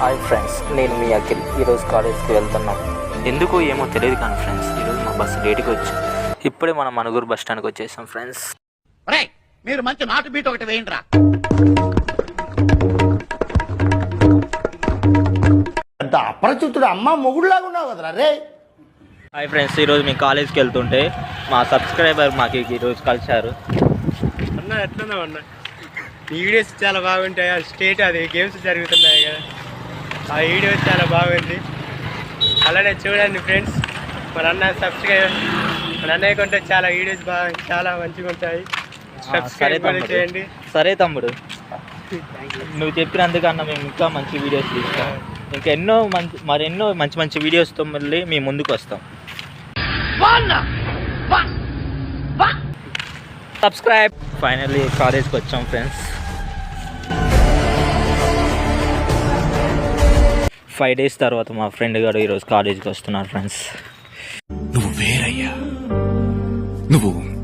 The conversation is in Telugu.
హాయ్ ఫ్రెండ్స్ నేను మీ అఖిల్. ఈరోజు కాలేజ్కి వెళ్తున్నాం. ఎందుకో ఏమో తెలియదు కానీ ఫ్రెండ్స్ ఈరోజు మా బస్సు లేట్గా వచ్చి ఇప్పుడే మనం మనుగురు బస్ స్టాండ్కి వచ్చేసాం ఫ్రెండ్స్. మీరు మంచి నాటు బీట్ ఒకటి వేయండి రా పెద్ద అప్రచుతుడు అమ్మ మొగుడులాగా ఉన్నావు కదరా రే. హాయ్ ఫ్రెండ్స్ ఈరోజు మీ కాలేజ్కి వెళ్తుంటే మా సబ్స్క్రైబర్ మాకు ఈరోజు కలిశారు. అన్న ఎట్లున్నావు అన్న? ఈ వీడియోస్ చాలా బాగుంటాయి స్టేట్ అది గేమ్స్ జరుగుతున్నాయి కదా. ఆ వీడియోస్ చాలా బాగుంది. అలానే చూడండి ఫ్రెండ్స్ మన అన్న సబ్స్క్రైబ్ మన అన్నయ్య కొంటే చాలా వీడియోస్ బాగా చాలా మంచిగా ఉంటాయి. సబ్స్క్రైబ్ చేయండి. సరే తమ్ముడు. నువ్వు చెప్పినందుకన్నా మేము ఇంకా మంచి వీడియోస్ తీస్తాం. ఇంకా ఎన్నో మంచి మరెన్నో మంచి మంచి వీడియోస్తో మళ్ళీ మేము ముందుకు వస్తాం. సబ్స్క్రైబ్ ఫైనల్లీ కాలేజ్కి వచ్చాం ఫ్రెండ్స్ ఫైవ్ డేస్ తర్వాత మా ఫ్రెండ్ గారు ఈరోజు కాలేజ్కి వస్తున్నారు ఫ్రెండ్స్. నువ్వు వేరయ్యా. నువ్వు